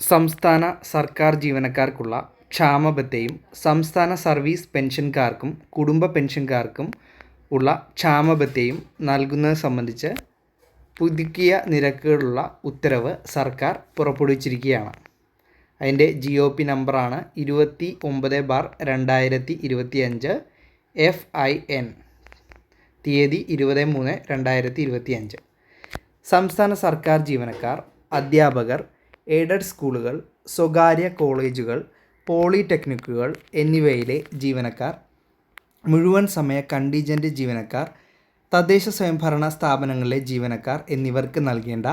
സംസ്ഥാന സർക്കാർ ജീവനക്കാർക്കുള്ള ക്ഷാമബത്തയും സംസ്ഥാന സർവീസ് പെൻഷൻകാർക്കും കുടുംബ പെൻഷൻകാർക്കും ഉള്ള ക്ഷാമബത്തയും നൽകുന്നത് സംബന്ധിച്ച് പുതുക്കിയ നിരക്കുകളുള്ള ഉത്തരവ് സർക്കാർ പുറപ്പെടുവിച്ചിരിക്കുകയാണ്. അതിന്റെ ജി ഒ പി നമ്പറാണ് ഇരുപത്തി ഒമ്പത് ബാർ രണ്ടായിരത്തി ഇരുപത്തി അഞ്ച് എഫ് ഐ എൻ തീയതി ഇരുപത് മൂന്ന് രണ്ടായിരത്തി ഇരുപത്തി അഞ്ച് സംസ്ഥാന സർക്കാർ ജീവനക്കാർ അധ്യാപകർ എയ്ഡഡ് സ്കൂളുകൾ സ്വകാര്യ കോളേജുകൾ പോളിടെക്നിക്കുകൾ എന്നിവയിലെ ജീവനക്കാർ മുഴുവൻ സമയ കണ്ടീജന്റ് ജീവനക്കാർ തദ്ദേശ സ്വയംഭരണ സ്ഥാപനങ്ങളിലെ ജീവനക്കാർ എന്നിവർക്ക് നൽകേണ്ട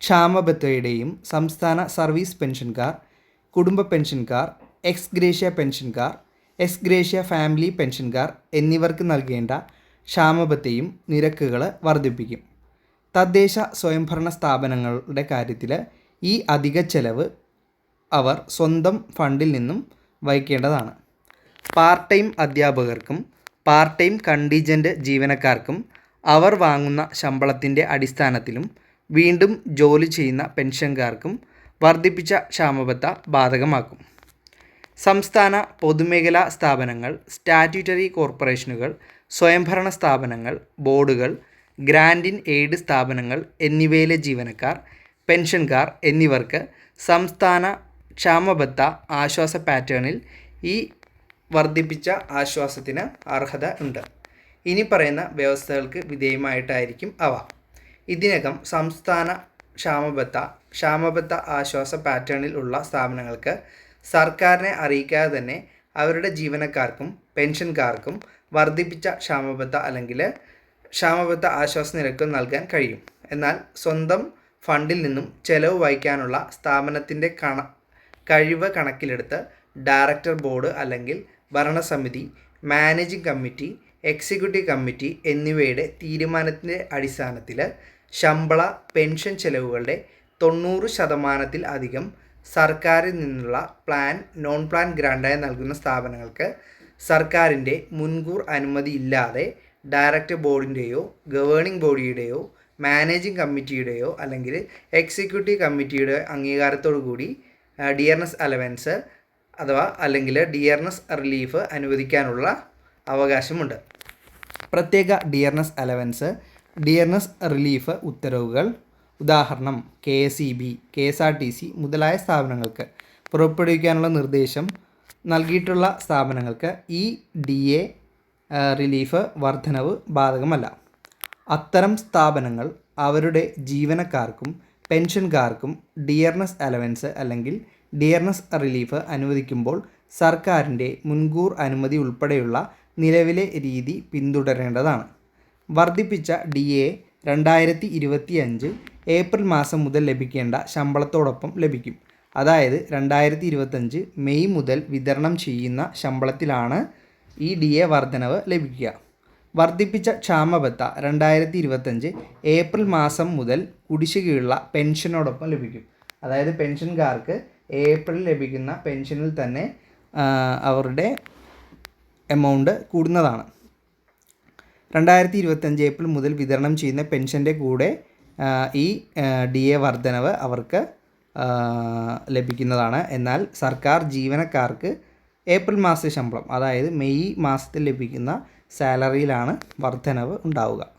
ക്ഷാമബത്തയുടെയും സംസ്ഥാന സർവീസ് പെൻഷൻകാർ കുടുംബ പെൻഷൻകാർ എക്സ് ഗ്രേഷ്യ പെൻഷൻകാർ എക്സ് ഗ്രേഷ്യ ഫാമിലി പെൻഷൻകാർ എന്നിവർക്ക് നൽകേണ്ട ക്ഷാമബത്തയും നിരക്കുകൾ വർദ്ധിപ്പിക്കും. തദ്ദേശ സ്വയംഭരണ സ്ഥാപനങ്ങളുടെ കാര്യത്തിൽ ഈ അധിക ചെലവ് അവർ സ്വന്തം ഫണ്ടിൽ നിന്നും വഹിക്കേണ്ടതാണ്. പാർട്ട് ടൈം അധ്യാപകർക്കും പാർട്ട് ടൈം കണ്ടീജന്റ് ജീവനക്കാർക്കും അവർ വാങ്ങുന്ന ശമ്പളത്തിന്റെ അടിസ്ഥാനത്തിലും വീണ്ടും ജോലി ചെയ്യുന്ന പെൻഷൻകാർക്കും വർദ്ധിപ്പിച്ച ക്ഷാമബത്ത ബാധകമാക്കും. സംസ്ഥാന പൊതുമേഖലാ സ്ഥാപനങ്ങൾ സ്റ്റാറ്റ്യൂട്ടറി കോർപ്പറേഷനുകൾ സ്വയംഭരണ സ്ഥാപനങ്ങൾ ബോർഡുകൾ ഗ്രാൻഡിൻ എയ്ഡ് സ്ഥാപനങ്ങൾ എന്നിവയിലെ ജീവനക്കാർ പെൻഷൻകാർ എന്നിവർക്ക് സംസ്ഥാന ക്ഷാമബത്ത ആശ്വാസ പാറ്റേണിൽ ഈ വർദ്ധിപ്പിച്ച ആശ്വാസത്തിന് അർഹത ഉണ്ട്. ഇനി പറയുന്ന വ്യവസ്ഥകൾക്ക് വിധേയമായിട്ടായിരിക്കും അവ. ഇതിനകം സംസ്ഥാന ക്ഷാമബത്ത ക്ഷാമബത്ത ആശ്വാസ പാറ്റേണിൽ ഉള്ള സ്ഥാപനങ്ങൾക്ക് സർക്കാരിനെ അറിയിക്കാതെ തന്നെ അവരുടെ ജീവനക്കാർക്കും പെൻഷൻകാർക്കും വർദ്ധിപ്പിച്ച ക്ഷാമബത്ത അല്ലെങ്കിൽ ക്ഷാമബത്ത ആശ്വാസ നിരക്ക് നൽകാൻ കഴിയും. എന്നാൽ സ്വന്തം ഫണ്ടിൽ നിന്നും ചെലവ് വഹിക്കാനുള്ള സ്ഥാപനത്തിന്റെ കണ കഴിവ് കണക്കിലെടുത്ത് ഡയറക്ടർ ബോർഡ് അല്ലെങ്കിൽ ഭരണസമിതി മാനേജിംഗ് കമ്മിറ്റി എക്സിക്യൂട്ടീവ് കമ്മിറ്റി എന്നിവയുടെ തീരുമാനത്തിന്റെ അടിസ്ഥാനത്തിൽ ശമ്പള പെൻഷൻ ചെലവുകളുടെ തൊണ്ണൂറ് ശതമാനത്തിൽ അധികം സർക്കാരിൽ നിന്നുള്ള പ്ലാൻ നോൺ പ്ലാൻ ഗ്രാൻഡായി നൽകുന്ന സ്ഥാപനങ്ങൾക്ക് സർക്കാരിന്റെ മുൻകൂർ അനുമതി ഇല്ലാതെ ഡയറക്ടർ ബോർഡിന്റെയോ ഗവേണിംഗ് ബോഡിയുടെയോ മാനേജിംഗ് കമ്മിറ്റിയുടെയോ അല്ലെങ്കിൽ എക്സിക്യൂട്ടീവ് കമ്മിറ്റിയുടെ അംഗീകാരത്തോടു കൂടി ഡിയർനെസ് അലവൻസ് അഥവാ അല്ലെങ്കിൽ ഡിയർനെസ് റിലീഫ് അനുവദിക്കാനുള്ള അവകാശമുണ്ട്. പ്രത്യേക ഡിയർനെസ് അലവൻസ് ഡിയർനെസ് റിലീഫ് ഉത്തരവുകൾ ഉദാഹരണം K S E B K S R T C മുതലായ സ്ഥാപനങ്ങൾക്ക് പുറപ്പെടുവിക്കാനുള്ള നിർദ്ദേശം നൽകിയിട്ടുള്ള സ്ഥാപനങ്ങൾക്ക് ഈ ഡി എ റിലീഫ് വർധനവ് ബാധകമല്ല. അത്തരം സ്ഥാപനങ്ങൾ അവരുടെ ജീവനക്കാർക്കും പെൻഷൻകാർക്കും ഡിയർനെസ് അലവൻസ് അല്ലെങ്കിൽ ഡിയർനെസ് റിലീഫ് അനുവദിക്കുമ്പോൾ സർക്കാരിന്റെ മുൻകൂർ അനുമതി ഉൾപ്പെടെയുള്ള നിലവിലെ രീതി പിന്തുടരേണ്ടതാണ്. വർദ്ധിപ്പിച്ച ഡി എ രണ്ടായിരത്തി ഇരുപത്തി അഞ്ച് ഏപ്രിൽ മാസം മുതൽ ലഭിക്കേണ്ട ശമ്പളത്തോടൊപ്പം ലഭിക്കും. അതായത് രണ്ടായിരത്തി ഇരുപത്തഞ്ച് മെയ് മുതൽ വിതരണം ചെയ്യുന്ന ശമ്പളത്തിലാണ് ഈ ഡി എ വർധനവ് ലഭിക്കുക. വർദ്ധിപ്പിച്ച ക്ഷാമബത്ത രണ്ടായിരത്തി ഇരുപത്തഞ്ച് ഏപ്രിൽ മാസം മുതൽ കുടിശ്ശികയുള്ള പെൻഷനോടൊപ്പം ലഭിക്കും. അതായത് പെൻഷൻകാർക്ക് ഏപ്രിൽ ലഭിക്കുന്ന പെൻഷനിൽ തന്നെ അവരുടെ എമൗണ്ട് കൂടുന്നതാണ്. രണ്ടായിരത്തി ഇരുപത്തഞ്ച് ഏപ്രിൽ മുതൽ വിതരണം ചെയ്യുന്ന പെൻഷന്റെ കൂടെ ഈ ഡി എ വർധനവ് അവർക്ക് ലഭിക്കുന്നതാണ്. എന്നാൽ സർക്കാർ ജീവനക്കാർക്ക് ഏപ്രിൽ മാസത്തെ ശമ്പളം അതായത് മെയ് മാസത്തിൽ ലഭിക്കുന്ന സാലറിയിലാണ് വർധനവ് ഉണ്ടാവുക.